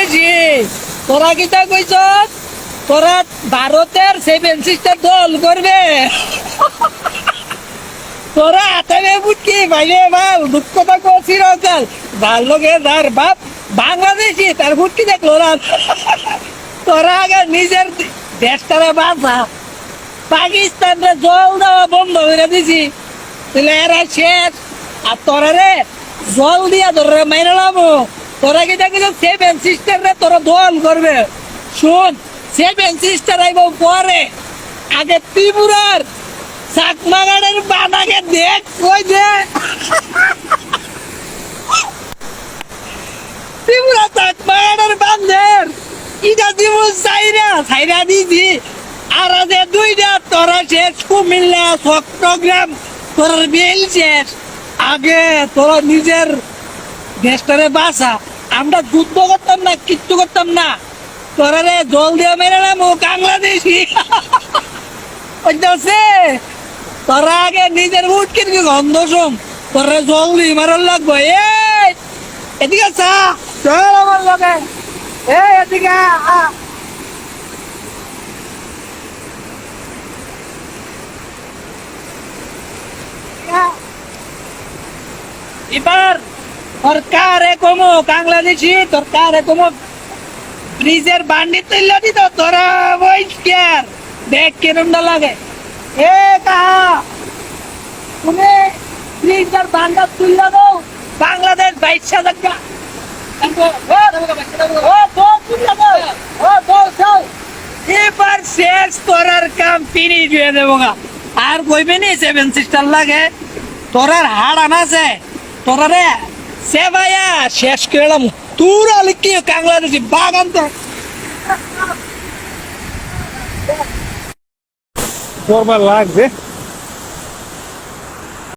বাংলাদেশি তোরা কি তা কইছ তোরা ভারতের সেভেন সিস্টার দল করবে। তোরা আতাবে বুটকি ভাইরে বাল, দুঃখ তো করছিল কাল ভালো লোকে তার বাপ বাংলাদেশি, তার বুটকি দেখল না। তোরা আগে নিজের দেশটারে বাঁচা। পাকিস্তানরে জল দেওয়া বন্ধ করে দিছি। তাহলে এরা শেষ। আর তোরা রে জল দিয়া ধরে মাইনে লামো তোরা কি দেখি সেভেন সিস্টার রে তোরা দল করবে? শুন সেভেন সিস্টার আইব পরে। আগে ত্রিপুরার চাকমাগাড়ের বানাকে দেখ, কই দে। ত্রিপুরা চাকমাগাড়ের বান্ধের ইটা দিব সাইরা সাইরা দিছি। আর আছে দুইটা, তোরা শেষ, কুমিল্লা, চট্টগ্রাম তোর বেল শেষ। আগে তোরা নিজের দেশটারে বাসা আমরা যুদ্ধ করতাম না, কিচ্ছু করতাম না। তোরা রে জল দিয়ে মেরে না মুখ বাংলাদেশি। বুঝতে তোরা আগে নিজের উঠ গন্ধ তোরা জল দিয়ে মারার লাগবো। এই, এদিকে চা। চল আমার এই, এদিকে। এবার সরকারে কমো বাংলাদেশি সরকারে কমো? ব্রিজের বান্ডি তুললে দিত তোরা ওই কেয়ার দেখ কিরমটা লাগে। এ কাহা? তুমি ব্রিজের বান্ডা তুললে দাও বাংলাদেশ বাইশ দাও। এবার শেষ করার কাম ফিনিশ হয়ে দেবো আর কইবে নি সেভেন সিস্টার লাগে? তোরার হাড় আনাছে। তোরা রে সে ভাইয়া শেষ করলাম। তুর আলিকে কি বাংলাদেশি বাগান তো দরবার লাগছে।